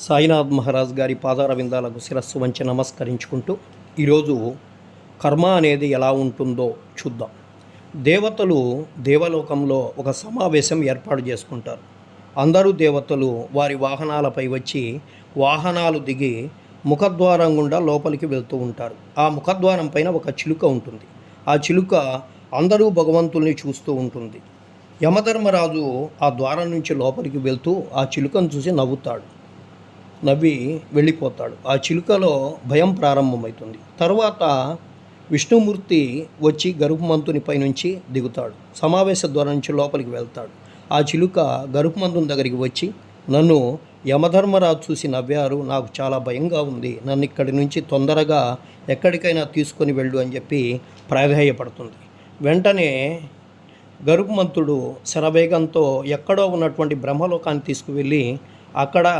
సాయినాథ్ మహారాజ్ గారి పాదారవిందాలకు శిరస్సు వంచి నమస్కరించుకుంటూ ఈరోజు కర్మ అనేది ఎలా ఉంటుందో చూద్దాం. దేవతలు దేవలోకంలో ఒక సమావేశం ఏర్పాటు చేసుకుంటారు. అందరూ దేవతలు వారి వాహనాలపై వచ్చి వాహనాలు దిగి ముఖద్వారం గుండా లోపలికి వెళ్తూ ఉంటారు. ఆ ముఖద్వారం పైన ఒక చిలుక ఉంటుంది. ఆ చిలుక అందరూ భగవంతుల్ని చూస్తూ ఉంటుంది. యమధర్మరాజు ఆ ద్వారం నుంచి లోపలికి వెళ్తూ ఆ చిలుకను చూసి నవ్వుతాడు. నవ్వి వెళ్ళిపోతాడు. ఆ చిలుకలో భయం ప్రారంభమవుతుంది. తర్వాత విష్ణుమూర్తి వచ్చి గరుపుమంతుని పైనుంచి దిగుతాడు. సమావేశ ద్వారం నుంచి లోపలికి వెళ్తాడు. ఆ చిలుక గరుపుమంతుని దగ్గరికి వచ్చి నన్ను యమధర్మరాజు చూసి నవ్వారు. నాకు చాలా భయంగా ఉంది. నన్ను ఇక్కడి నుంచి తొందరగా ఎక్కడికైనా తీసుకొని వెళ్ళు అని చెప్పి ప్రాధేయపడుతుంది. వెంటనే గరుపుమంతుడు శరవేగంతో ఎక్కడో ఉన్నటువంటి బ్రహ్మలోకాన్ని తీసుకువెళ్ళి అక్కడ